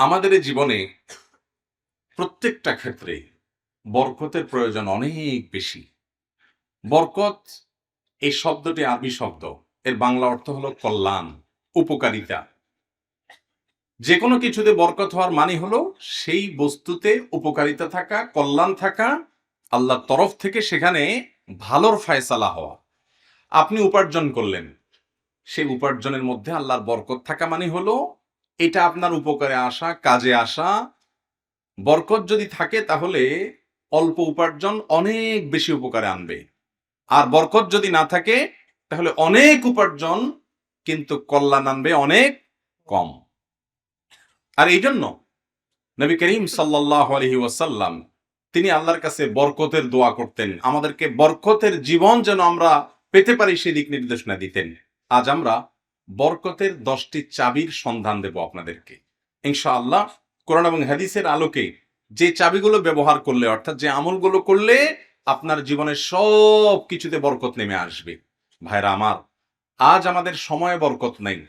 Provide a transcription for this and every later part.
আমাদের এই জীবনে প্রত্যেকটা ক্ষেত্রে বরকতের প্রয়োজন অনেক বেশি। বরকত এই শব্দটি আরবি শব্দ। এর বাংলা অর্থ হলো কল্যাণ, উপকারিতা। যে কোনো কিছুতে বরকত হওয়ার মানে হলো সেই বস্তুতে উপকারিতা থাকা, কল্যাণ থাকা, আল্লাহর তরফ থেকে সেখানে ভালোর ফায়সালা হওয়া। আপনি উপার্জন করলেন, সেই উপার্জনের মধ্যে আল্লাহর বরকত থাকা মানে হলো এটা আপনার উপকারে আসা, কাজে আসা। বরকত যদি থাকে তাহলে অল্প উপার্জন অনেক বেশি উপকারে আনবে। আর বরকত যদি না থাকে তাহলে অনেক উপার্জন কিন্তু কল্যাণ আনবে অনেক কম। আর এই জন্য নবী করিম সাল্লাহ আলহি ওয়াসাল্লাম তিনি আল্লাহর কাছে বরকতের দোয়া করতেন। আমাদেরকে বরকতের জীবন যেন আমরা পেতে পারি সেই দিক নির্দেশনা দিতেন। আজ আমরা বরকতের দশটি চাবির সন্ধান দেব আপনাদেরকে। ইনশাআল্লাহ কোরআন এবং হাদিসের আলোকে যে চাবিগুলো ব্যবহার করলে, অর্থাৎ যে আমলগুলো করলে আপনার জীবনের সব কিছুতে বরকত নেমে আসবে। ভাইরা আমার, আজ আমাদের সময়ে বরকত নেই।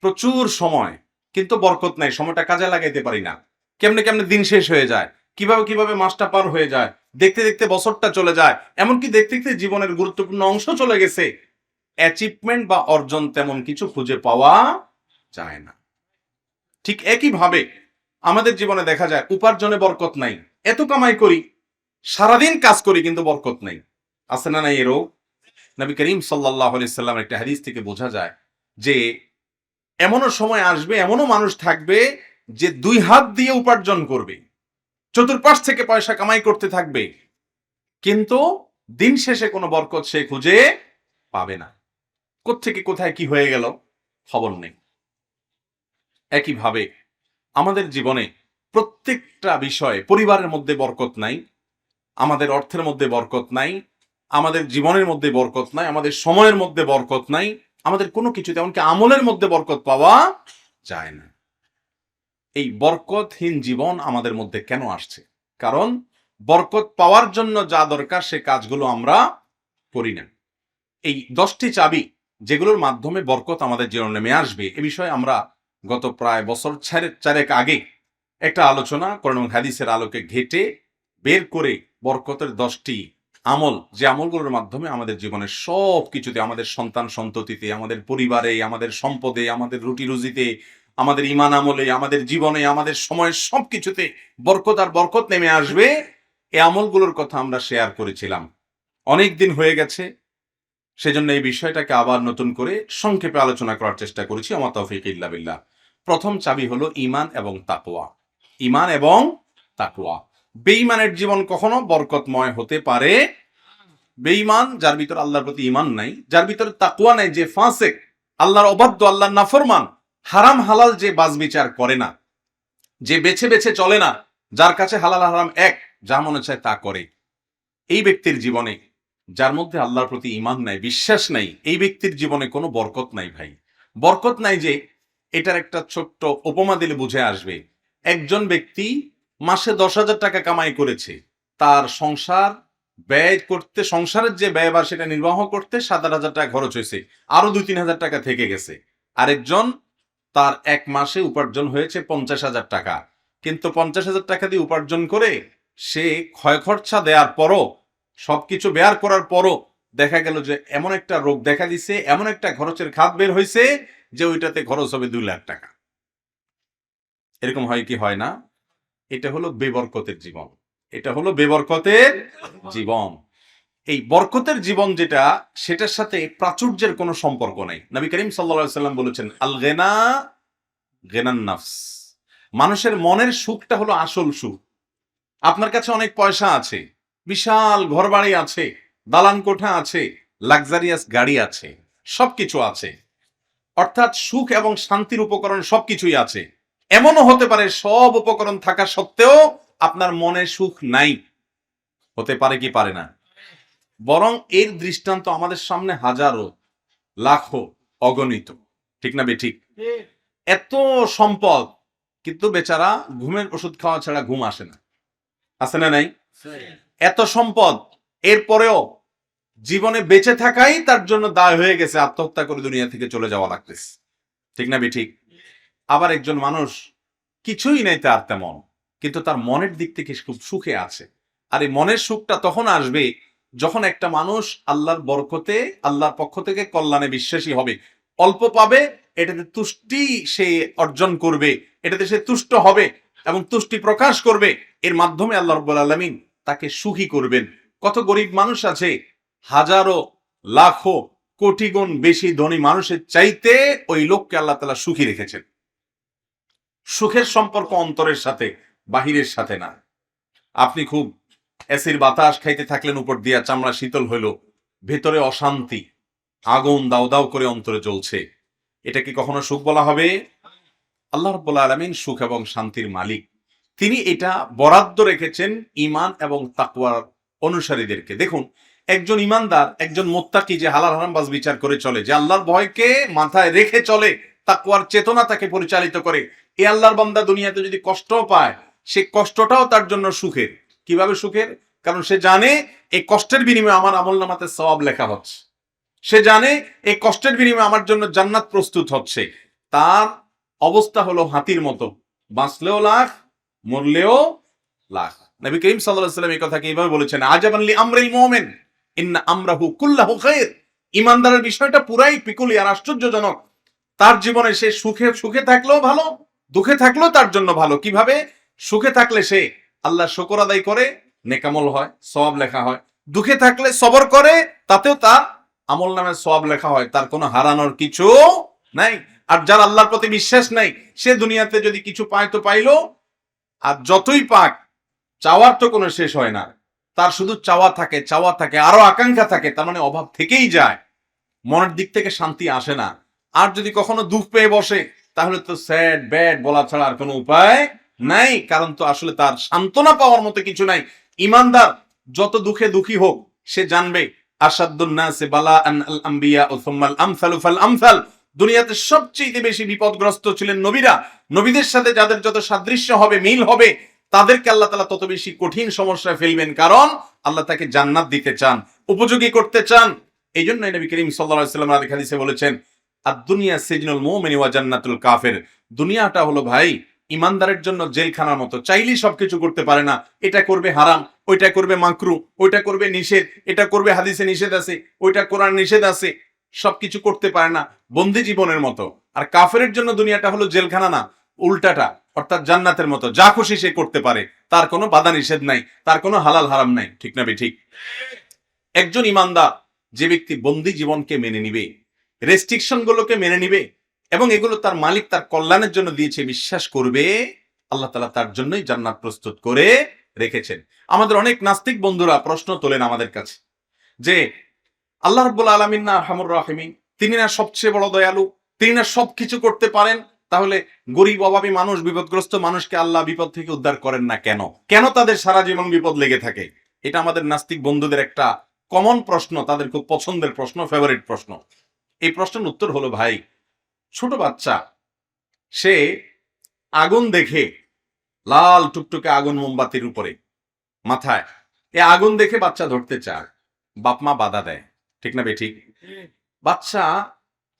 প্রচুর সময়, কিন্তু বরকত নাই, সময়টা কাজে লাগাইতে পারি না। কেমনে কেমনে দিন শেষ হয়ে যায়, কীভাবে কীভাবে মাসটা পার হয়ে যায়, দেখতে দেখতে বছরটা চলে যায়, এমনকি দেখতে দেখতে জীবনের গুরুত্বপূর্ণ অংশ চলে গেছে। অ্যাচিভমেন্ট বা অর্জন তেমন কিছু খুঁজে পাওয়া যায় না। ঠিক একইভাবে আমাদের জীবনে দেখা যায়, উপার্জনে বরকত নাই। এত কামাই করি, সারাদিন কাজ করি কিন্তু বরকত নাই। আছে না নাই এরও? নবী করিম সাল্লাহ সাল্লাম একটা হাদিস থেকে বোঝা যায় যে, এমনও সময় আসবে, এমনও মানুষ থাকবে যে দুই হাত দিয়ে উপার্জন করবে, চতুর্পাশ থেকে পয়সা কামাই করতে থাকবে, কিন্তু দিন শেষে কোনো বরকত সে খুঁজে পাবে না। কোত্থেকে কোথায় কি হয়ে গেল, খবর নেই। একইভাবে আমাদের জীবনে প্রত্যেকটা বিষয়ে পরিবারের মধ্যে বরকত নাই, আমাদের অর্থের মধ্যে বরকত নাই, আমাদের জীবনের মধ্যে বরকত নাই, আমাদের সময়ের মধ্যে বরকত নাই, আমাদের কোনো কিছু এমনকি আমলের মধ্যে বরকত পাওয়া যায় না। এই বরকতহীন জীবন আমাদের মধ্যে কেন আসছে? কারণ বরকত পাওয়ার জন্য যা দরকার সে কাজগুলো আমরা করি না। এই দশটি চাবি যেগুলোর মাধ্যমে বরকত আমাদের জীবনে নেমে আসবে, এ বিষয়ে আমরা গত প্রায় বছর চারেক আগে একটা আলোচনা এবং হাদিসের আলোকে ঘেটে বের করে বরকতের দশটি আমল, যে আমলগুলোর মাধ্যমে আমাদের জীবনের সব কিছুতে আমাদের সন্তান সন্ততিতে, আমাদের পরিবারে, আমাদের সম্পদে, আমাদের রুটি রুজিতে, আমাদের ইমান আমলে, আমাদের জীবনে, আমাদের সময়ের সব কিছুতে বরকত আর বরকত নেমে আসবে, এ আমলগুলোর কথা আমরা শেয়ার করেছিলাম। অনেক দিন হয়ে গেছে সেজন্য এই বিষয়টাকে আবার নতুন করে সংক্ষেপে আলোচনা করার চেষ্টা করেছি আমার তৌফিক ইল্লা বিল্লাহ। প্রথম চাবি হলো ইমান এবং তাকওয়া। ইমান এবং তাকওয়া। বেঈমানের জীবন কখনো বরকতময় হতে পারে। বেঈমান, যার ভিতর আল্লাহর প্রতি ইমান নাই, যার ভিতরে তাকুয়া নাই, যে ফাঁসেক, আল্লাহর অবাধ্য, আল্লাহর নাফরমান, হারাম হালাল যে বাজ বিচার করে না, যে বেছে বেছে চলে না, যার কাছে হালাল হারাম এক, যা মনে চায় তা করে। এই ব্যক্তির জীবনে যার মধ্যে আল্লাহর প্রতি ইমান নাই, বিশ্বাস নাই, এই ব্যক্তির জীবনে কোনো বরকত নাই ভাই। বরকত নাই যে এটার একটা ছোট্ট উপমা দিলে বুঝে আসবে। একজন ব্যক্তি মাসে দশ হাজার টাকা কামাই করেছে। তার সংসার ব্যয় করতে, সংসারের যে ব্যয় বা সেটা নির্বাহ করতে সাত আট হাজার টাকা খরচ হয়েছে। আরও দুই তিন হাজার টাকা থেকে গেছে। আরেকজন তার এক মাসে উপার্জন হয়েছে পঞ্চাশ হাজার টাকা। কিন্তু পঞ্চাশ হাজার টাকা দিয়ে উপার্জন করে সে ক্ষয় খরচা দেওয়ার পরও সবকিছু বেয়ার করার পরও দেখা গেল যে এমন একটা রোগ দেখা দিছে, এমন একটা খরচের খাত বের হয়েছে যে ওইটাতে খরচ হবে দুই লাখ টাকা। এরকম হয় কি হয় না? এটা হলো বেবরকতের জীবন। এটা হলো বেবরকতের জীবন। এই বরকতের জীবন যেটা, সেটার সাথে প্রাচুর্যের কোনো সম্পর্ক নেই। নবী করিম সাল্লা সাল্লাম বলেছেন আল গেনা গেনান নাফস। মানুষের মনের সুখটা হলো আসল সুখ। আপনার কাছে অনেক পয়সা আছে বিশাল ঘরবাড়ি আছে, দালান কোঠা আছে লাক্সারিয়াস গাড়ি আছে, সবকিছু আছে। অর্থাৎ সুখ এবং শান্তির উপকরণ সবকিছুই আছে। এমনও হতে পারে সব উপকরণ থাকা সত্ত্বেও আপনার মনে সুখ নাই। হতে পারে কি পারে না। বরং এর দৃষ্টান্ত আমাদের সামনে হাজারো, লাখো অগণিত। ঠিক না বে, ঠিক? এত সম্পদ, কিন্তু বেচারা ঘুমের ওষুধ খাওয়া ছাড়া ঘুম আসে না। আসে না নাই? এত সম্পদ, এরপরেও জীবনে বেঁচে থাকাই তার জন্য দায় হয়ে গেছে, আত্মহত্যা করে দুনিয়া থেকে চলে যাওয়া লাগতেছে। ঠিক না ঠিক আবার একজন মানুষ কিছুই নেই তার তেমন, কিন্তু তার মনের দিক থেকে খুব সুখে আছে। আর এই মনের সুখটা তখন আসবে যখন একটা মানুষ আল্লাহর বরকতে, আল্লাহর পক্ষ থেকে কল্যাণে বিশ্বাসী হবে। অল্প পাবে, এটাতে তুষ্টি সে অর্জন করবে, এটাতে সে তুষ্ট হবে এবং তুষ্টি প্রকাশ করবে। এর মাধ্যমে আল্লাহ রব্বুল আলমিন তাকে সুখী করবেন। কত গরিব মানুষ আছে, হাজারো, লাখো কোটি গুণ বেশি ধনী মানুষের চাইতে ওই লোককে আল্লাহ তালা সুখী রেখেছেন। সুখের সম্পর্ক অন্তরের সাথে, বাহিরের সাথে না। আপনি খুব এসির বাতাস খাইতে থাকলেন, উপর দিয়া চামড়া শীতল হইল, ভেতরে অশান্তি, আগুন দাও দাও করে অন্তরে জ্বলছে। এটা কি কখনো সুখ বলা হবে? আল্লাহ রব্বুল আলমিন সুখ এবং শান্তির মালিক। তিনি এটা বরাদ্দ রেখেছেন ইমান এবং তাকুয়ার অনুসারীদেরকে। দেখুন, একজন ইমানদার একজন মোত্তাকি যে হালাল হারামবাজ বিচার করে চলে, যে আল্লাহর ভয়কে মাথায় রেখে চলে তাকুয়ার চেতনা তাকে পরিচালিত করে এই আল্লাহর বান্দা দুনিয়াতে যদি কষ্টও পায়, সে কষ্টটাও তার জন্য সুখের। কীভাবে সুখের? কারণ সে জানে এই কষ্টের বিনিময়ে আমার আমল নামাতে সবাব লেখা হচ্ছে। সে জানে এই কষ্টের বিনিময়ে আমার জন্য জান্নাত প্রস্তুত হচ্ছে। তার অবস্থা হলো হাতির মতো। বাঁচলেও লাখ মরলেও লাখ। নবী করিম সাল্লাল্লাহু আলাইহি এই কথাকে এইভাবে বলেছেন? আজাবানলি আমরিল মুমিন আমরাহু কুল্লাহু খায়র ইমানদারের বিষয়টা পুরাই পিকুলিয়ার আশ্চর্যজনক। তার জীবনে সে সুখে সুখে থাকলেও ভালো, দুঃখে থাকলেও তার জন্য ভালো। কীভাবে? সুখে থাকলে সে আল্লাহ শুকর আদায় করে, নেকামল হয় সব লেখা হয়। দুঃখে থাকলে সবর করে, তাতেও তার আমল নামে সব লেখা হয়। তার কোনো হারানোর কিছু নাই। আর যার আল্লাহর প্রতি বিশ্বাস নাই, সে দুনিয়াতে যদি কিছু পায় তো পাইলো আর যতই পাক, চাওয়ার তো কোনো শেষ হয় না। তার শুধু চাওয়া থাকে চাওয়া থাকে আরও আকাঙ্ক্ষা থাকে, তার মানে অভাব থেকেই যায়। মনের দিক থেকে শান্তি আসে না। আর যদি কখনো দুঃখ পেয়ে বসে, তাহলে তো স্যাড, ব্যাড বলা ছাড়া আর কোনো উপায় নাই, কারণ তো আসলে তার সান্ত্বনা পাওয়ার মতো কিছু নাই। ইমানদার যত দুঃখে দুঃখী হোক, সে জানবে আসাদুন্নাসে বালা আন আল আম্বিয়া ও সুম্মাল আমসালু ফাল আমসাল। দুনিয়াতে সবচেয়ে বেশি বিপদগ্রস্ত ছিলেন নবীরা। নবীদের সাথে যাদের যত সাদৃশ্য হবে, মিল হবে, তাদেরকে আল্লাহ তালা তত বেশি কঠিন সমস্যায় ফেলবেন। কারণ আল্লাহ তাকে জান্নাত দিতে চান, উপযোগী করতে চান। এই জন্য নবী করিম সাল্লাম আদি হাদিসে বলেছেন আর দুনিয়া সিজনুল মোমেনি ওয়া জান্নাতুল কাফের। দুনিয়াটা হলো ভাই, ইমানদারের জন্য জেলখানার মতো। চাইলেই সবকিছু করতে পারে না। এটা করবে হারাম, ওইটা করবে মাকরু, ওইটা করবে নিষেধ, এটা করবে হাদিসে নিষেধ আছে, ওইটা কোরআন নিষেধ আছে। সবকিছু করতে পারে না বন্দি জীবনের মতো। আর কাফের জন্য দুনিয়াটা হলো জেলখানা না, উল্টাটা, অর্থাৎ জান্নাতের মতো। যা খুশি সে করতে পারে, তার কোনো বাধা নিষেধ নাই, তার কোনো হালাল হারাম নাই। ঠিক না ঠিক একজন ইমানদার যে ব্যক্তি বন্দি জীবনকে মেনে নিবে রেস্ট্রিকশন গুলোকে মেনে নিবে, এবং এগুলো তার মালিক তার কল্যাণের জন্য দিয়েছে, বিশ্বাস করবে, আল্লাহ তালা তার জন্যই জান্নাত প্রস্তুত করে রেখেছেন। আমাদের অনেক নাস্তিক বন্ধুরা প্রশ্ন তোলেন আমাদের কাছে, যে আল্লাহ রব্বুল আলমিন না হামুর রাহিমিন। তিনি না সবচেয়ে বড় দয়ালু, তিনি না সবকিছু করতে পারেন। তাহলে গরিব, অভাবী মানুষ, বিপদগ্রস্ত মানুষকে আল্লাহ বিপদ থেকে উদ্ধার করেন না কেন? কেন তাদের সারা জীবন বিপদ লেগে থাকে? এটা আমাদের নাস্তিক বন্ধুদের একটা কমন প্রশ্ন, তাদের খুব পছন্দের প্রশ্ন ফেভারিট প্রশ্ন। এই প্রশ্নের উত্তর হলো, ভাই, ছোট বাচ্চা, সে আগুন দেখে লাল টুকটুকে আগুন মোমবাতির উপরে, মাথায়, এ আগুন দেখে বাচ্চা ধরতে চায় বাপমা বাধা দেয়। ঠিক না বে, ঠিক? বাচ্চা,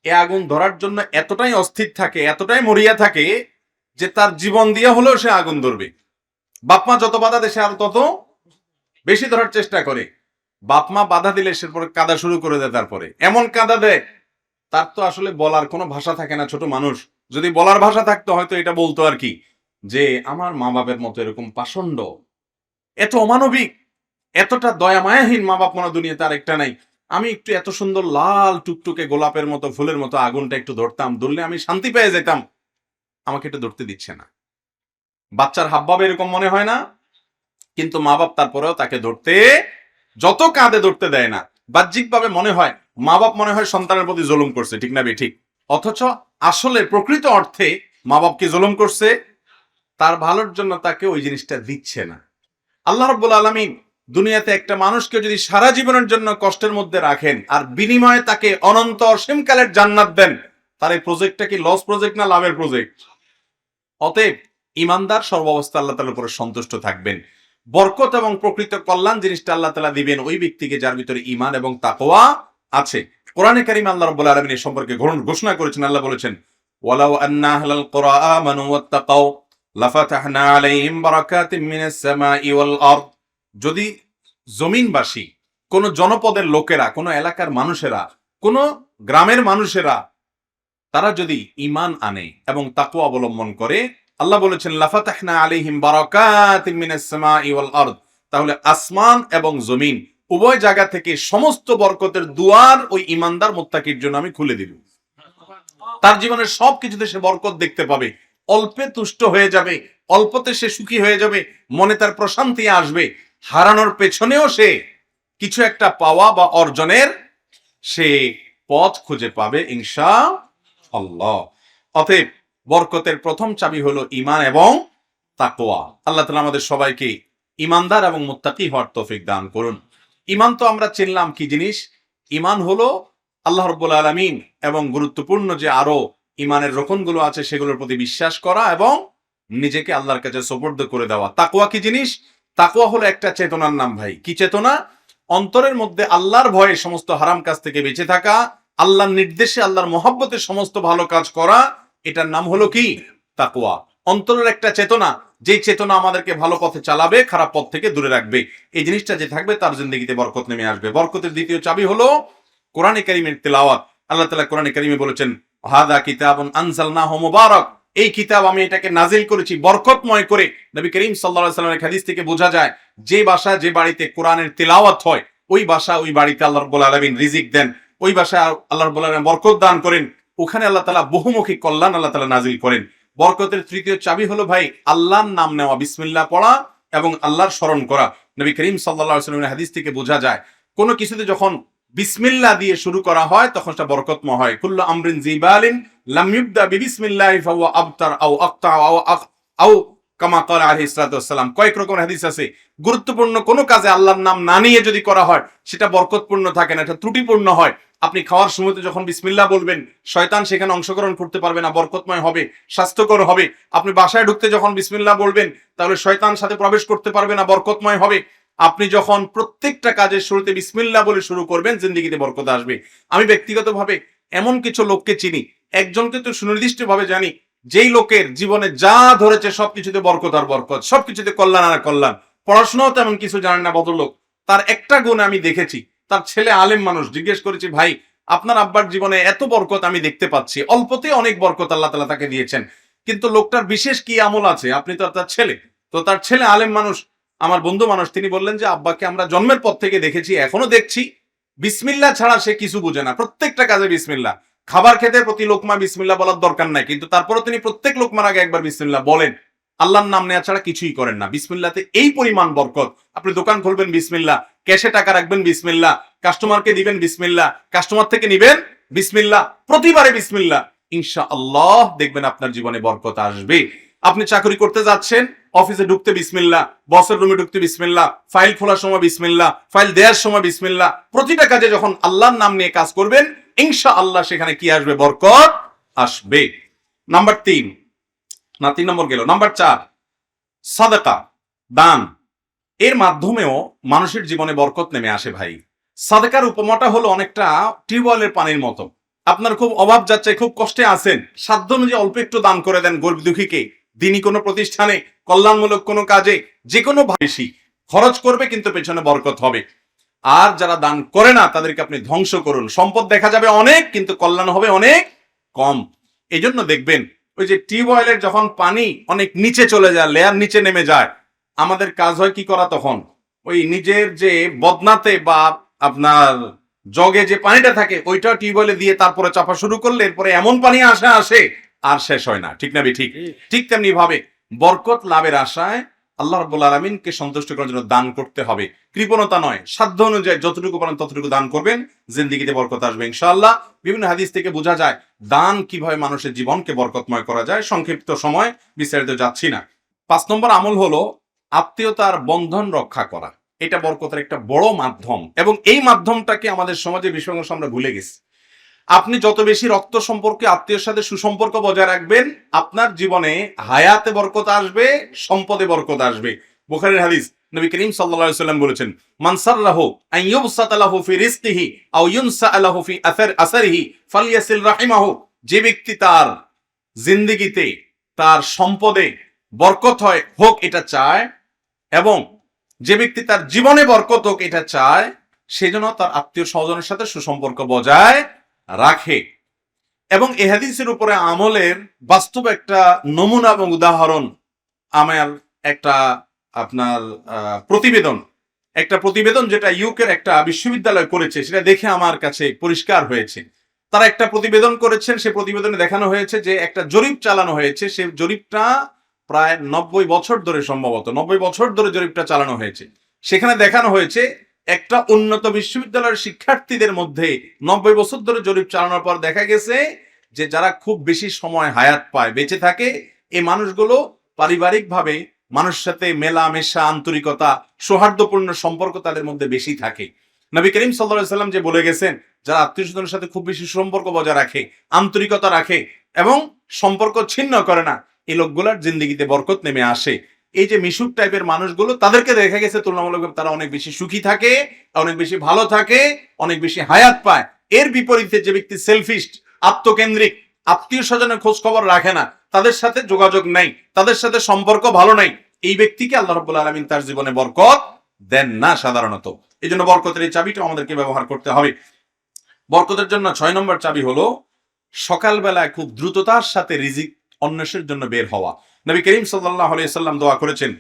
এ আগুন ধরার জন্য এতটাই অস্থির থাকে, এতটাই মরিয়া থাকে, যে তার জীবন দিয়ে হলেও সে আগুন ধরবে। বাপমা যত বাধা সে আর তত বেশি ধরার চেষ্টা করে। বাপমা বাধা দিলে সে পরে কাদা শুরু করে দেয় তারপরে। এমন কাদা দেয়, তার তো আসলে বলার কোনো ভাষা থাকে না ছোট মানুষ। যদি বলার ভাষা থাকতো হয়তো এটা বলতো আর কি, যে আমার মা বাপের মতো এরকম পাষণ্ড। এত অমানবিক, এতটা দয়া মায়াহীন মা বাপ মনে দুনিয়াতে আর একটা নাই। আমি একটু এত সুন্দর লাল টুকটুকে গোলাপের মতো, ফুলের মতো আগুনটা একটু ধরতাম, ধরলে আমি শান্তি পেয়ে যেতাম। আমাকে একটু ধরতে দিচ্ছে না। বাচ্চার হাবভাবে এরকম মনে হয় না, কিন্তু মা বাপ তারপরেও তাকে ধরতে, যত কাঁধে ধরতে দেয় না। বাহ্যিকভাবে মনে হয় মা বাপ মনে হয় সন্তানের প্রতি জুলুম করছে, ঠিক না ঠিক অথচ আসলে প্রকৃত অর্থে মা বাপকে জুলুম করছে? তার ভালোর জন্য তাকে ওই জিনিসটা দিচ্ছে না। আল্লাহ রব্বুল আলমিন দুনিয়াতে একটা মানুষকে যদি সারা জীবনের জন্য কষ্টের মধ্যে রাখেন আর বিনিময়ে তাকে অনন্ত অসীমকালের জান্নাত দেন, তার এই প্রজেক্টটা কি লস প্রজেক্ট না লাভের প্রজেক্ট অতএব ইমানদার সর্বাবস্থা আল্লাহ তালার উপরে সন্তুষ্ট থাকবেন। বরকত এবং প্রকৃত কল্যাণ জিনিসটা আল্লাহ তালা দিবেন ওই ব্যক্তিকে যার ভিতরে ইমান এবং তাকোয়া আছে। কোরআনে কারিম আল্লাহ রব্বুল আলমিন এই সম্পর্কে ঘোষণা করেছেন, আল্লাহ বলেছেন, ওয়ালাউ আন্না আহলাল কুরআ আমানু ওয়াত্তাকাও লাফাতাহনা আলাইহিম বারাকাতিম মিনাস সামাই ওয়াল আরদ। যদি জমিনবাসী, কোন জনপদের লোকেরা, কোন এলাকার মানুষেরা, কোন গ্রামের মানুষেরা, তারা যদি ইমান আনে এবং তাকওয়া অবলম্বন করে, আল্লাহ বলেছেন লাফাতাহনা সামাই তাহলে আসমান এবং জমিন উভয় জায়গা থেকে সমস্ত বরকতের দুয়ার ওই ইমানদার মোত্তাকির জন্য আমি খুলে দিব। তার জীবনের সব কিছুতে সে বরকত দেখতে পাবে। অল্পে তুষ্ট হয়ে যাবে, অল্পতে সে সুখী হয়ে যাবে, মনে তার প্রশান্তি আসবে। হারানোর পেছনেও সে কিছু একটা পাওয়া বা অর্জনের সে পথ খুঁজে পাবে ইনশা আল্লাহ অতএব বরকতের প্রথম চাবি হলো ইমান এবং তাকোয়া আল্লাহ তালা আমাদের সবাইকে ইমানদার এবং মোত্তাকি হওয়ার তৌফিক দান করুন। ইমান তো আমরা চিনলাম কি জিনিস? ইমান হলো আল্লাহ রব্বুল আলমিন এবং গুরুত্বপূর্ণ যে আরও ইমানের রকমগুলো আছে সেগুলোর প্রতি বিশ্বাস করা এবং নিজেকে আল্লাহর কাছে সোপর্দ করে দেওয়া। তাকোয়া কি জিনিস? তাকুয়া হলো একটা চেতনার নাম ভাই। কি চেতনা? অন্তরের মধ্যে আল্লাহর ভয়ে সমস্ত হারাম কাজ থেকে বেঁচে থাকা, আল্লাহর নির্দেশে আল্লাহর মহাব্বতে সমস্ত ভালো কাজ করা, এটার নাম হলো কি? তাকুয়া অন্তরের একটা চেতনা যে চেতনা আমাদেরকে ভালো পথে চালাবে, খারাপ পথ থেকে দূরে রাখবে। এই জিনিসটা যে থাকবে, তার জিন্দগিতে বরকত নেমে আসবে। বরকতের দ্বিতীয় চাবি হলো কোরআনে কারিমের তেলাওয়াত। আল্লাহ তালা কোরআনে কারিমে বলেছেন, হাদা কিতাবুন আনজালনাহু মুবারক। এই কিতাব আমি এটাকে নাজিল করেছি বরকতময় করে। নবী করিম সাল্লাল্লাহু সাল্লামের হাদিস থেকে বোঝা যায়, যে বাসা যে বাড়িতে কোরআনের তেলাওয়াত হয়, ওই বাসা ওই বাড়িতে আল্লাহ রাব্বুল আলামিন রিজিক দেন, ওই বাসায় আল্লাহ রাব্বুল আলামিন বরকত দান করেন, ওখানে আল্লাহ তাআলা বহুমুখী কল্যাণ আল্লাহ তালা নাজিল করেন। বরকতের তৃতীয় চাবি হলো ভাই, আল্লাহর নাম নেওয়া, বিসমিল্লাহ পড়া এবং আল্লাহর স্মরণ করা। নবী করিম সাল্লাল্লাহু সাল্লামের হাদিস থেকে বোঝা যায়, কোনো কিছুতে যখন বিসমিল্লাহ দিয়ে শুরু করা হয়, তখন সেটা বরকতময় হয়। কুল্লু আমরিন জিবালিন লাম ইবদা বিবিসমিল্লাহি ফাহুয়া আবতার আও আকতা আও আক- আও কামা ক্বালা আলাইহিস সালাতু ওয়াসসালাম। কয়েক রকম হাদিস আছে। গুরুত্বপূর্ণ কোনো কাজে আল্লাহর নাম না নিয়ে যদি করা হয়, সেটা বরকতপূর্ণ থাকে না, এটা ত্রুটিপূর্ণ হয়। আপনি খাওয়ার সময়তে যখন বিসমিল্লাহ বলবেন, শয়তান সেখানে অংশগ্রহণ করতে পারবে না, বরকতময় হবে, স্বাস্থ্যকর হবে। আপনি বাসায় ঢুকতে যখন বিসমিল্লাহ বলবেন, তাহলে শয়তান সাথে প্রবেশ করতে পারবে না, বরকতময় হবে। আপনি যখন প্রত্যেকটা কাজের শুরুতে বিসমিল্লাহ বলে শুরু করবেন, জিন্দিগিতে বরকত আসবে। আমি ব্যক্তিগতভাবে এমন কিছু লোককে চিনি একজনকে তো সুনির্দিষ্টভাবে জানি, যেই লোকের জীবনে যা ধরেছে সবকিছুতে বরকত আর বরকত, সবকিছুতে কল্যাণ আর কল্যাণ, পড়াশোনাও তেমন কিছু জানেন না ভদ্রলোক। তার একটা গুণ আমি দেখেছি, তার ছেলে আলেম মানুষ, জিজ্ঞেস করেছি, ভাই, আপনার আব্বার জীবনে এত বরকত আমি দেখতে পাচ্ছি, অল্পতে অনেক বরকত আল্লাহ তালা তাকে দিয়েছেন, কিন্তু লোকটার বিশেষ কি আমল আছে? আপনি তো তার ছেলে। তো তার ছেলে আলেম মানুষ, আমার বন্ধু মানুষ, তিনি বললেন যে, আব্বাকে আমরা জন্মের পর থেকে দেখেছি, এখনও দেখছি, বিসমিল্লা ছাড়া সে কিছু বুঝে না, প্রত্যেকটা কাজে বিসমিল্লা। খাবার খেতে প্রতি লোকমা বিসমিল্লা বলার দরকার নাই, কিন্তু তারপরে তিনি প্রত্যেক লোকমার আগে একবার বিসমিল্লা বলেন। আল্লাহর নাম নেওয়া ছাড়া কিছুই করেন না। বিসমিল্লাতে এই পরিমাণ বরকত। আপনি দোকান খুলবেন বিসমিল্লা ক্যাশে টাকা রাখবেন বিসমিল্লা কাস্টমারকে দিবেন বিসমিল্লা কাস্টমার থেকে নিবেন বিসমিল্লা প্রতিবারে বিসমিল্লা ইনশা আল্লাহ দেখবেন আপনার জীবনে বরকত আসবে। আপনি চাকরি করতে যাচ্ছেন, অফিসে ঢুকতে বিসমিল্লা বসের রুমে ঢুকতে বিসমিল্লা ফাইল খোলার সময় বিসমিল্লা ফাইল দেওয়ার সময় বিসমিল্লা প্রতিটা কাজে যখন আল্লাহর নাম নিয়ে কাজ করবেন ইনশা আল্লাহ সেখানে কি আসবে? বরকত আসবে। নাম্বার তিন। না, তিন নম্বর গেল। নাম্বার চার, সাদাকা, দান। এর মাধ্যমেও মানুষের জীবনে বরকত নেমে আসে ভাই। সাদাকার উপমাটা হলো অনেকটা টিউবওয়েলের পানির মতো। আপনার খুব অভাব যাচ্ছে, খুব কষ্টে আছেন। সাধ্য অনুযায়ী অল্প একটু দান করে দেন গরিব দুঃখীকে। দিনই কোনো প্রতিষ্ঠানে, কল্যাণমূলক কোনো কাজে যে কোনো বেশি। খরচ করবে কিন্তু পেছনে বরকত হবে। আর যারা দান করে না তাদেরকে আপনি ধ্বংস করুন। সম্পদ দেখা যাবে অনেক কিন্তু কল্যাণ হবে অনেক কম। এই জন্য দেখবেন ওই যে টিউবওয়েলের যখন পানি অনেক নিচে চলে যায় লেয়ার নিচে নেমে যায় আমাদের কাজ হয় কি করা তখন? ওই নিজের যে বদনাতে বা আপনার জগে যে পানিটা থাকে ওইটা টিউবওয়েলে দিয়ে তারপরে চাপা শুরু করলে এরপরে এমন পানি আসে আসে আর শেষ হয় না। ঠিক না ঠিক? ঠিক। তেমনি ভাবে বরকত লাভের আশায় আল্লাহ রব্বুল আলমিনকে সন্তুষ্ট করার জন্য দান করতে হবে। কৃপণতা নয়, সাধ্য অনুযায়ী যতটুকু পারেন ততটুকু দান করবেন, জিন্দিগিতে বরকত আসবে ইনশাআল্লাহ। বিভিন্ন হাদিস থেকে বোঝা যায়, দান কীভাবে মানুষের জীবনকে বরকতময় করা যায়, সংক্ষিপ্ত সময় বিস্তারিত যাচ্ছি না। পাঁচ নম্বর আমল হলো আত্মীয়তার বন্ধন রক্ষা করা। এটা বরকতের একটা বড় মাধ্যম। এবং এই মাধ্যমটাকে আমাদের সমাজে বিশ্বঙ্গ আমরা ভুলে গেছি। আপনি যত বেশি রক্ত সম্পর্কে আত্মীয়র সাথে সুসম্পর্ক বজায় রাখবেন, আপনার জীবনে হায়াতে বরকত আসবে, সম্পদে বরকত আসবে। বুখারীর হাদিস নবী করিম আলাইহি সাল্লাম বলেছেন, মান সাররাহু আন ইউবসাতা লাহু ফি রিজকিহি আও ইউনসা লাহু ফি আসার আসারিহি ফালইয়াসিল রাহিমাহু। যে ব্যক্তি তার জিন্দেগিতে, তার সম্পদে বরকত হয়, হোক এটা চায়, এবং যে ব্যক্তি তার জীবনে বরকত হোক এটা চায় সেজন্য তার আত্মীয় স্বজনের সাথে সুসম্পর্ক বজায় রাখে। এবং এ হাদিসের উপরে আমলের বাস্তব একটা নমুনা এবং উদাহরণ আমার একটা আপনার প্রতিবেদন। একটা প্রতিবেদন যেটা ইউকের একটা বিশ্ববিদ্যালয় করেছে, সেটা দেখে আমার কাছে পরিষ্কার হয়েছে। তারা একটা প্রতিবেদন করেছেন, সে প্রতিবেদনে দেখানো হয়েছে যে একটা জরিপ চালানো হয়েছে, সে জরিপটা প্রায় নব্বই বছর ধরে সম্ভবত, নব্বই বছর ধরে জরিপটা চালানো হয়েছে। সেখানে দেখানো হয়েছে একটা উন্নত বিশ্ববিদ্যালয়ের শিক্ষার্থীদের মধ্যে নব্বই বছর ধরে জরিপ চালানোর পর দেখা গেছে যে যারা খুব বেশি সময় হায়াত পায়, বেঁচে থাকে, এই মানুষগুলো পারিবারিকভাবে মানুষের সাথে মেলামেশা, আন্তরিকতা, সৌহার্দ্যপূর্ণ সম্পর্ক তাদের মধ্যে বেশি থাকে। নবী করিম সাল্লাহ সাল্লাম যে বলে গেছেন, যারা আত্মীয় স্বজনের সাথে খুব বেশি সম্পর্ক বজায় রাখে, আন্তরিকতা রাখে এবং সম্পর্ক ছিন্ন করে না, এই লোকগুলার জিন্দিগিতে বরকত নেমে আসে। এই যে মিশুক টাইপের মানুষগুলো, তাদেরকে দেখা গেছে তুলনামূলকভাবে তারা অনেক বেশি সুখী থাকে, অনেক বেশি ভালো থাকে, অনেক বেশি হায়াত পায়। এর বিপরীতে যে ব্যক্তি সেলফিস্ট আত্মকেন্দ্রিক, আত্মীয় স্বজনের খোঁজ খবর রাখে না, তাদের সাথে যোগাযোগ নাই, তাদের সাথে সম্পর্ক ভালো নাই, এই ব্যক্তিকে আল্লাহ রব্বুল আলমিন তার জীবনে বরকত দেন না সাধারণত। এই জন্য বরকতের এই চাবিটা আমাদেরকে ব্যবহার করতে হবে। বরকতের জন্য ছয় নম্বর চাবি হলো, সকালবেলায় খুব দ্রুততার সাথে রিজিক অন্বেষের জন্য বের হওয়া। নবী করিম সাল্লাহ সাল্লাম দোয়া করেছেন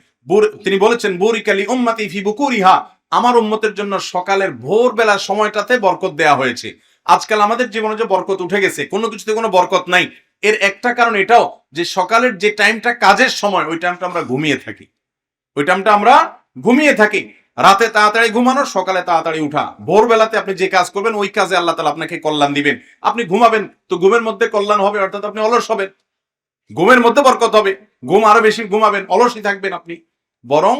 তিনি বলেছেন বুরিকালি উম্মাতি ফি বুকুরিহা। আমার উম্মতের জন্য সকালের ভোরবেলা সময়টাতে বরকত দেয়া হয়েছে। আজকাল আমাদের জীবনে যে বরকত উঠে গেছে, কোনো কিছুতে কোনো বরকত নাই। এর একটা কারণ এটাও যে সকালের যে টাইমটা কাজের সময়, ওই টাইমটা আমরা ঘুমিয়ে থাকি। ওই টাইমটা আমরা ঘুমিয়ে থাকি। রাতে তাড়াতাড়ি ঘুমানো সকালে তাড়াতাড়ি উঠা। ভোরবেলাতে আপনি যে কাজ করবেন, ওই কাজে আল্লাহ তালা আপনাকে কল্যাণ দিবেন। আপনি ঘুমাবেন, তো ঘুমের মধ্যে কল্যাণ হবে, অর্থাৎ আপনি অলস হবেন। ঘুমের মধ্যে বরকত হবে। ঘুম আরও বেশি ঘুমাবেন, অলসই থাকবেন আপনি। বরং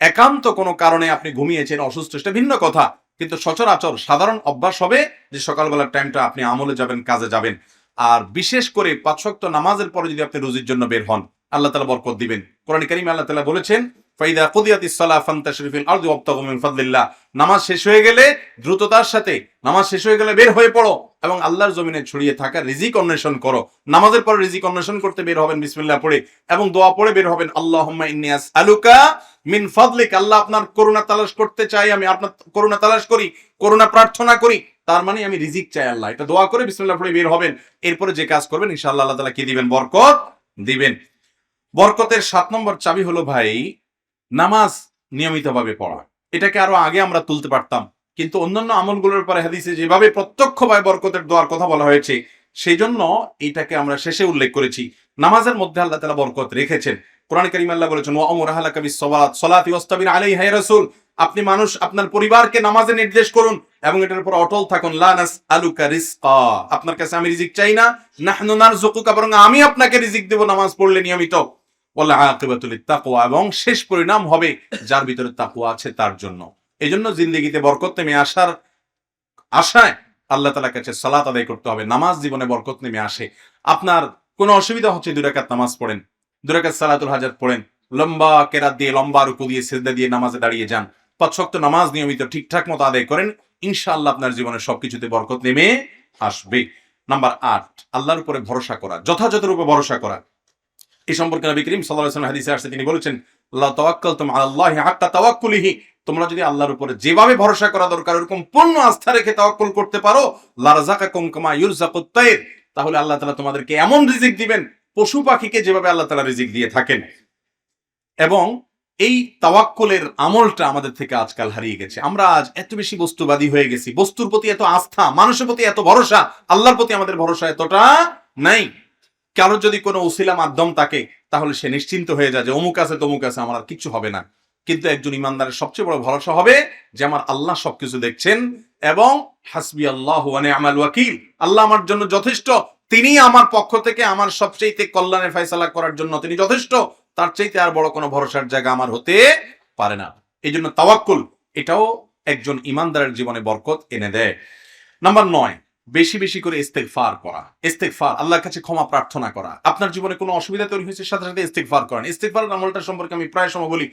একান্ত কোনো কারণে আপনি ঘুমিয়েছেন, অসুস্থ, সেটা ভিন্ন কথা। কিন্তু সচরাচর সাধারণ অভ্যাস হবে যে সকালবেলার টাইমটা আপনি আমলে যাবেন, কাজে যাবেন। আর বিশেষ করে পাঁচশক্ত নামাজের পরে যদি আপনি রুজির জন্য বের হন, আল্লাহ তালা বরকত দিবেন। কোরআন করিম আল্লাহ তালা বলেছেন ফাইদা কুদিয়াতিস সালাহ ফান্তাশরিফিল আরদি ওয়াবতাগু মিন নামাজ শেষ হয়ে গেলে দ্রুততার সাথে নামাজ শেষ হয়ে গেলে বের হয়ে পড়ো এবং আল্লাহর জমিনে ছড়িয়ে থাকা রিজিক অন্বেষণ করো। নামাজের পর রিজিক অন্বেষণ করতে বের হবেন, বিসমিল্লাহ পড়ে, এবং দোয়া পড়ে বের হবেন, আল্লাহুম্মা ইন্নী আসআলুকা মিন ফাদলিক। আল্লাহ আপনার করুণা তালাশ করতে চাই, আমি আপনার করুণা তালাশ করি, করুণা প্রার্থনা করি, তার মানে আমি রিজিক চাই আল্লাহ। এটা দোয়া করে বিসমিল্লাহ পড়ে বের হবেন, এরপরে যে কাজ করবেন, ইনশাআল্লাহ আল্লাহ তাআলা কি দিবেন? বরকত দিবেন। বরকতের সাত নম্বর চাবি হলো ভাই নামাজ নিয়মিতভাবে পড়া। এটাকে আরও আগে আমরা তুলতে পারতাম। কিন্তু অন্যান্য আমলগুলোর পরে হাদিসে যেভাবে প্রত্যক্ষভাবে বরকতের দোয়ার কথা বলা হয়েছে সেই জন্য এটাকে আমরা শেষে উল্লেখ করেছি। নামাজের মধ্যে আল্লাহ তালা বরকত রেখেছেন। কোরআন করিম আল্লাহ বলেছেন ও অমর কবি আলাই হাই রাসূল। আপনি মানুষ, আপনার পরিবারকে নামাজে নির্দেশ করুন এবং এটার উপর অটল থাকুন। লানাস আলুকা রিজকা। আপনার কাছে আমি রিজিক চাই না। নাহনু নারযুকুকা। বরং আমি আপনাকে রিজিক দেব নামাজ পড়লে নিয়মিত। এবং শেষ পরিণাম হবে যার ভিতরে তাকওয়া আছে তার জন্য। এই জন্য জিন্দগিতে বরকত নেমে আসার আশায় আল্লাহ তালার কাছে সালাত আদায় করতে হবে। নামাজ জীবনে বরকত নেমে আসে। আপনার কোনো অসুবিধা হচ্ছে দুরাকাত নামাজ পড়েন দুরাকাত সালাতুল হাজার পড়েন, লম্বা কেরাত দিয়ে লম্বা রুকু দিয়ে সেজদা দিয়ে নামাজে দাঁড়িয়ে যান, পাঁচ ওয়াক্ত নামাজ নিয়মিত ঠিকঠাক মতো আদায় করেন, ইনশাআল্লাহ আপনার জীবনে সবকিছুতে বরকত নেমে আসবে। নাম্বার আট, আল্লাহর উপরে ভরসা করা, যথাযথ রূপে ভরসা করা। এই সম্পর্কে নবী করিম আলাইহি হাদিসে আসছে, তিনি বলেছেন তোমরা যদি আল্লাহর উপরে যেভাবে ভরসা করা দরকার, ওরকম পূর্ণ আস্থা রেখে তাওয়াক্কুল করতে পারো, লারযাকাকুম কামা ইউরযাকুত তাহলে আল্লাহ তালা তোমাদেরকে এমন রিজিক দিবেন, পশু পাখিকে যেভাবে আল্লাহ তাআলা রিজিক দিয়ে থাকেন। এবং এই তাওয়াক্কুলের আমলটা আমাদের থেকে আজকাল হারিয়ে গেছে। আমরা আজ এত বেশি বস্তুবাদী হয়ে গেছি, বস্তুর প্রতি এত আস্থা, মানুষের প্রতি এত ভরসা, আল্লাহর প্রতি আমাদের ভরসা এতটা নাই। কারোর যদি কোনো উসিলা মাধ্যম থাকে, তাহলে সে নিশ্চিন্ত হয়ে যায় যে অমুক আছে, তমুক আছে, আমার আর কিচ্ছু হবে না। কিন্তু একজন ইমানদারের সবচেয়ে বড় ভরসা হবে যে আমার আল্লাহ সবকিছু দেখছেন এবং হাসবি আল্লাহ আমাল ওয়াকিল। আল্লাহ আমার জন্য যথেষ্ট, তিনি আমার পক্ষ থেকে আমার সবচেয়ে কল্যাণের ফয়সালা করার জন্য তিনি যথেষ্ট, তার চাইতে আর বড় কোনো ভরসার জায়গা আমার হতে পারে না। এই জন্য তাওয়াক্কুল, এটাও একজন ইমানদারের জীবনে বরকত এনে দেয়। নাম্বার নয় বেশি বেশি করে ইস্তেগফার করা। ইস্তেগফার, আল্লাহর কাছে ক্ষমা প্রার্থনা করা। আপনার জীবনে কোনো অসুবিধা তৈরি হয়েছে, সাথে সাথে ইস্তেগফার করেন। ইস্তেগফার আমলটা সম্পর্কে আমি প্রায় সময় বলি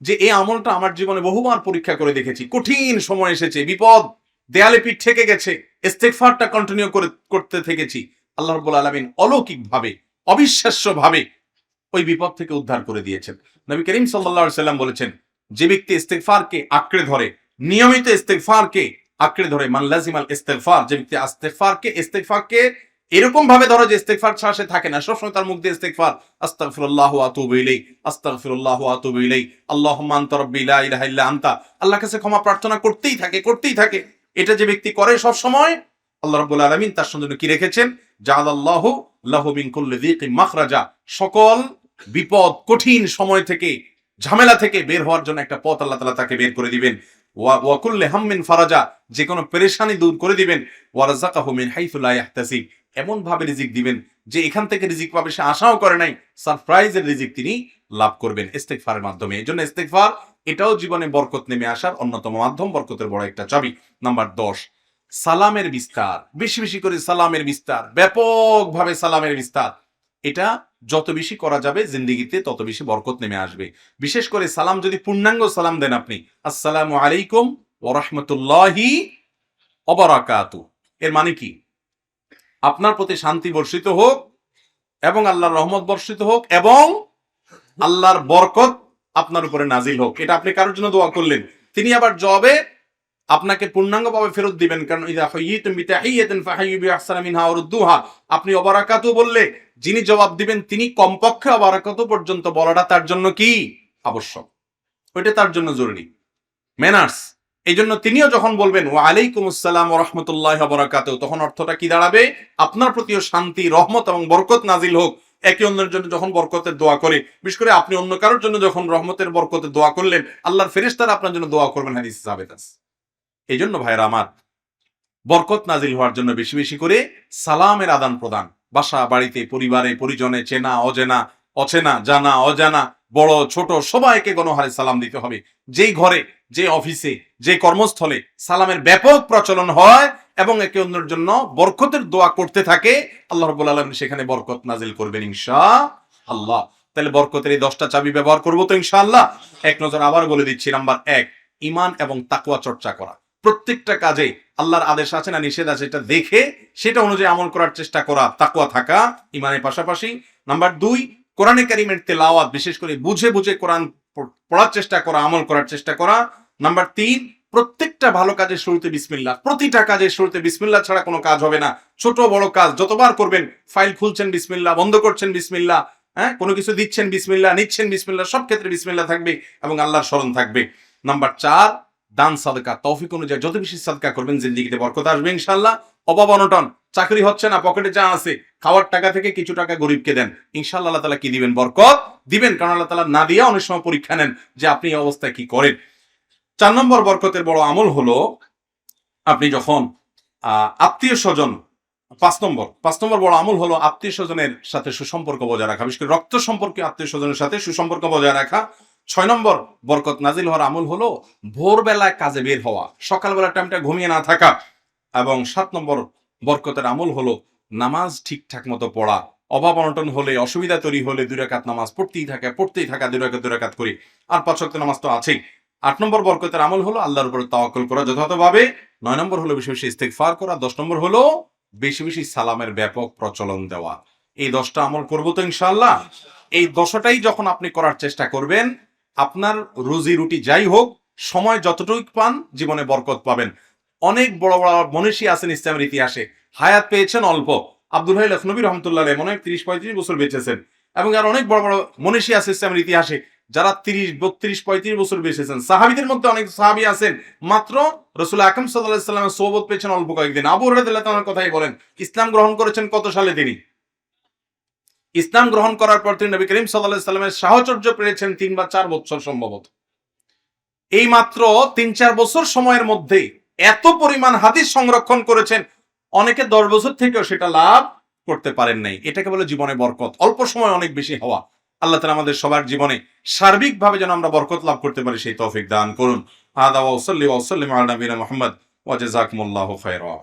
যে, এই আমলটা আমার জীবনে বহুবার পরীক্ষা করে দেখেছি। কঠিন সময় এসেছে, বিপদ, দেয়ালে পিঠ ঠেকে গেছে, ইস্তেগফারটা কন্টিনিউ করে, করতে থেকেছি। আল্লাহ রাব্বুল আলামিন অলৌকিক ভাবে অবিশ্বাস্য ভাবে ওই বিপদ থেকে উদ্ধার করে দিয়েছেন। নবী করিম সাল্লা সাল্লাম বলেছেন, যে ব্যক্তি ইস্তেকফারকে আঁকড়ে ধরে, নিয়মিত ইস্তেকফারকে আঁকড়ে ধরে মাল্লাজিমাল ইস্তেকফার যে ব্যক্তি আস্তেকফারকে ইস্তেকফারকে এরকম ভাবে ধরো যে ইস্তেকফার ছাড়া সে থাকে না, সবসময় তার মুখ দিয়ে ইস্তেকফার আতুবু আতুবু আল্লাহুম্মা আনতা রাব্বি, লা ইলাহা ইল্লা আনতা, আল্লাহর কাছে ক্ষমা প্রার্থনা করতেই থাকে করতেই থাকে। এটা যে ব্যক্তি করে সব সময় আল্লাহ রাব্বুল আলামিন তার সঙ্গে কি রেখেছেন? জাআলাল্লাহু লাহু মিন কুল্লি মাখরাজা, সকল বিপদ, কঠিন সময় থেকে, ঝামেলা থেকে বের হওয়ার জন্য একটা পথ আল্লাহ তাআলা তাকে বের করে দিবেন। ওয়া ওয়াকুল্লি হাম্মিন ফারাজা, যে কোনো পেরেশানি দূর করে দিবেন। ওয়ারাযাকাহু মিন হাইথু লা ইয়াহতাসিব। এমন ভাবে রিজিক দিবেন যে এখান থেকে রিজিক পাবে, সে আশাও করে নাই। সারপ্রাইজের রিজিক তিনি লাভ করবেন ইস্তেগফারের মাধ্যমে। এই জন্য ইস্তেগফার, এটাও জীবনে বরকত নেমে আসার অন্যতম মাধ্যম, বরকতের বড় একটা চাবি। নাম্বার দশ, সালামের বিস্তার। বেশি বেশি করে সালামের বিস্তার। ব্যাপকভাবে সালামের বিস্তার। এটা যত বেশি করা যাবে জিন্দিগিতে তত বেশি বরকত নেমে আসবে। বিশেষ করে সালাম যদি পূর্ণাঙ্গ সালাম দেন আপনি, আসসালামু আলাইকুম ওরহমতুল্লাহি অবরাকাতু এর মানে কি? আপনার প্রতি শান্তি বর্ষিত হোক এবং আল্লাহর রহমত বর্ষিত হোক এবং আল্লাহর বরকত আপনার উপরে নাজিল হোক। এটা আপনি কারোর জন্য দোয়া করলেন। তিনি আবার জবে আপনাকে পূর্ণাঙ্গভাবে ফেরত দিবেন। কারণ আপনি অবারাকাতু বললে যিনি জবাব দিবেন তিনি কমপক্ষে অবারাকাতু পর্যন্ত বলাটা তার জন্য কি? আবশ্যক। ওইটা তার জন্য জরুরি। ম্যানার্স এই জন্য তিনিও যখন বলবেন, ওয়া আলাইকুম আসসালাম ওয়া রাহমাতুল্লাহি ওয়া তখন অর্থটা কি দাঁড়াবে? আপনার প্রতিও শান্তি, রহমত এবং বরকত নাজিল হোক। একে অন্যের জন্য যখন বরকতের দোয়া করে, বিশেষ করে আপনি অন্য কারোর জন্য যখন রহমতের, বরকতের দোয়া করলেন, আল্লাহর ফেরেশতারা আপনার জন্য দোয়া করবেন, হাদিস আছে এই জন্য ভাইরা আমার, বরকত নাজিল হওয়ার জন্য বেশি বেশি করে সালামের আদান প্রদান বাসা বাড়িতে, পরিবারে, পরিজনে চেনা, অজেনা, অচেনা, জানা, অজানা, বড়, ছোট, সবাইকে গণহারে সালাম দিতে হবে। যেই ঘরে, যে অফিসে, যে কর্মস্থলে সালামের ব্যাপক প্রচলন হয় এবং একে অন্যের জন্য বরকতের দোয়া করতে থাকে, আল্লাহ রব্বুল আলম সেখানে বরকত নাজিল করবেন ইনশা আল্লাহ তাহলে বরকতের এই দশটা চাবি ব্যবহার করব তো ইনশাআল্লাহ। এক নজর আবার বলে দিচ্ছি, নাম্বার এক ইমান এবং তাকুয়া চর্চা করা। প্রত্যেকটা কাজে আল্লাহর আদেশ আছে না নিষেধ আছে, এটা দেখে, সেটা অনুযায়ী আমল করার চেষ্টা করা তাকুয়া থাকা ইমানের পাশাপাশি। নাম্বার দুই, কোরআনে কারিমের তেলাওয়াত, বিশেষ করে বুঝে বুঝে কোরআন পড়ার চেষ্টা করা, আমল করার চেষ্টা করা। নাম্বার তিন, প্রত্যেকটা ভালো কাজের শুরুতে বিসমিল্লা প্রতিটা কাজের শুরুতে বিসমিল্লা ছাড়া কোনো কাজ হবে না। ছোট বড় কাজ, যতবার করবেন, ফাইল খুলছেন বিসমিল্লা বন্ধ করছেন বিসমিল্লা হ্যাঁ কোনো কিছু দিচ্ছেন বিসমিল্লা নিচ্ছেন বিসমিল্লাহ, সব ক্ষেত্রে বিসমিল্লা থাকবে এবং আল্লাহর স্মরণ থাকবে। নাম্বার চার দান সাদকা, তৌফিক অনুযায়ী যত বেশি সাদকা করবেন, জিন্দিগিতে বরকত আসবে ইনশাল্লাহ অভাব অনটন, চাকরি হচ্ছে না, পকেটে যা আছে, খাওয়ার টাকা থেকে কিছু টাকা গরিবকে দেন। ইনশাল্লাহ আল্লাহ তালা কি দিবেন? বরকত দিবেন, কারণ আল্লাহ তালা না দিয়ে অনেক সময় পরীক্ষা নেন যে আপনি এই অবস্থায় কি করেন। চার নম্বর বরকতের বড় আমল হলো, আপনি যখন আত্মীয় স্বজন, পাঁচ নম্বর পাঁচ নম্বর বড় আমল হলো আত্মীয় স্বজনের সাথে সুসম্পর্ক বজায় রাখা। বিশেষ করে রক্ত সম্পর্কে আত্মীয় স্বজনের সাথে সুসম্পর্ক বজায় রাখা। ছয় নম্বর বরকত নাজিল হওয়ার আমল হলো ভোরবেলায় কাজে বের হওয়া সকালবেলার টাইমটা ঘুমিয়ে না থাকা এবং সাত নম্বর বরকতের আমল হলো নামাজ ঠিকঠাক মতো পড়া। অভাব অনটন হলে, অসুবিধা তৈরি হলে দুই রাকাত নামাজ পড়তেই থাকে, পড়তেই থাকা, দুই রাকাত দুই রাকাত করি। আর পাঁচ নামাজ তো আছেই। আট নম্বর বরকতের আমল হলো আল্লাহর উপরে তাওয়াক্কুল করা যথাযথভাবে। নয় নম্বর হলো বেশি বেশি ইস্তেগফার করা। দশ নম্বর হলো বেশি বেশি সালামের ব্যাপক প্রচলন দেওয়া। এই দশটা আমল করব তো ইনশাআল্লাহ। এই দশটাই যখন আপনি করার চেষ্টা করবেন আপনার রুজি রুটি যাই হোক, সময় যতটুকু পান জীবনে বরকত পাবেন। অনেক বড় বড় মনীষী আছেন ইসলামের ইতিহাসে। হায়াত পেয়েছেন অল্প। আব্দুল হাই লখনবী রহমতুল্লাহ মনে হয় তিরিশ পঁয়ত্রিশ বছর বেঁচেছেন। এবং আর অনেক বড় বড় মনীষী আছে ইসলামের ইতিহাসে, যারা তিরিশ, বত্রিশ, পঁয়ত্রিশ বছর বেঁচেছেন। সাহাবিদের মধ্যে অনেক সাহাবি আছেন। মাত্র রসুল আকরম সাল্লাহ সাল্লামের সোবত পেয়েছেন অল্প কয়েকদিন। আবু তার কথাই বলেন, ইসলাম গ্রহণ করেছেন কত সালে তিনি? ইসলাম গ্রহণ করার পর তিনি নবী করিম সাল্লাহ সাল্লামের সাহচর্য পেয়েছেন তিন বা চার বছর সম্ভবত। এই মাত্র তিন চার বছর সময়ের মধ্যে এত পরিমাণ হাদিস সংরক্ষণ করেছেন, অনেকে দশ বছর থেকেও সেটা লাভ করতে পারেন নাই। এটাকে বলে জীবনে বরকত। অল্প সময় অনেক বেশি হওয়া। আল্লাহ তালা আমাদের সবার জীবনে সার্বিকভাবে যেন আমরা বরকত লাভ করতে পারি, সেই তৌফিক দান করুন। আদা ওসল্লি ওসল্লিম আল নবীনা মোহাম্মদ ওয়াজাকুমুল্লাহ খায়রা।